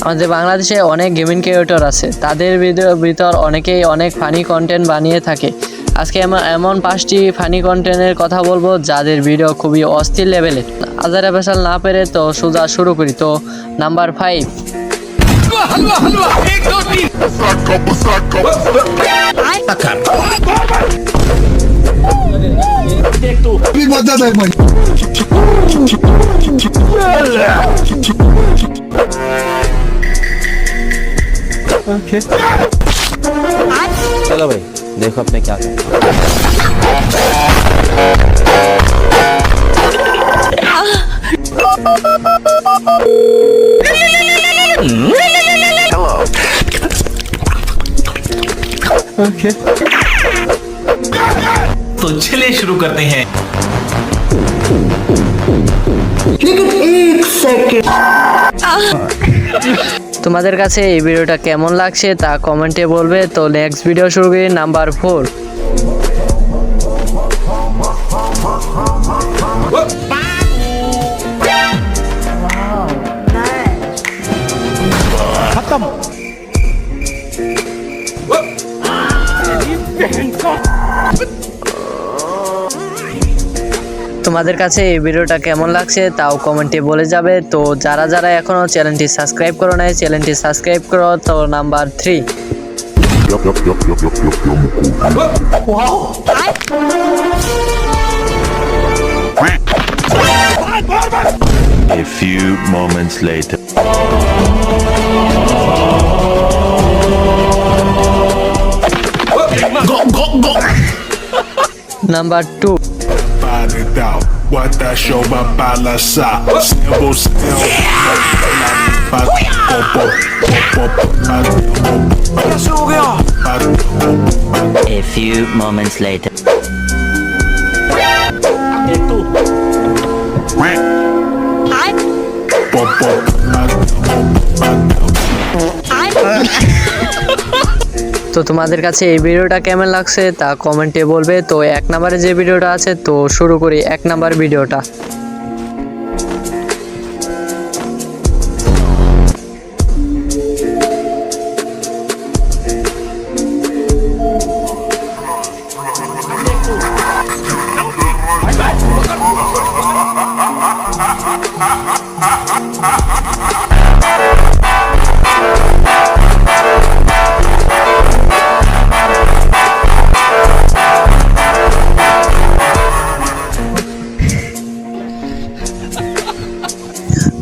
আমাদের বাংলাদেশে অনেক গেমিং ক্রিয়েটর আছে, তাদের ভিতর- অনেকেই অনেক ফানি কন্টেন্ট বানিয়ে থাকে। আজকে এমন এমন পাঁচটি ফানি কন্টেন্টের কথা বলব যাদের ভিডিও খুবই অস্থির লেভেলের আজারে বেসাল না পেরে তো সোজা শুরু করি। তো নাম্বার ফাইভ खींच चलो भाई देखो अपने क्या तो चले शुरू करते हैं। लेकिन एक सेकेंड তোমাদের কাছে এই ভিডিওটা কেমন লাগছে তা কমেন্টে বলবে। তো নেক্সট ভিডিও শুরু করি নাম্বার ফোর তোমাদের কাছে এই ভিডিওটা কেমন লাগছে তাও কমেন্টে বলে যাবে। তো যারা যারা এখনও চ্যানেলটি সাবস্ক্রাইব করো নাই চ্যানেলটি সাবস্ক্রাইব করো তো number three. A few moments later. Number two body down. A few moments later. I'm. I'm. তো তোমাদের কাছে এই ভিডিওটা কেমন লাগছে তা কমেন্টে বলবে। তো এক নাম্বারে যে ভিডিওটা আছে, তো শুরু করি এক নাম্বার ভিডিওটা।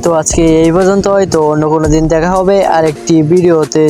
তো আজকে এই পর্যন্তই। তো অন্য কোনো দিন দেখা হবে আরেকটি ভিডিওতে।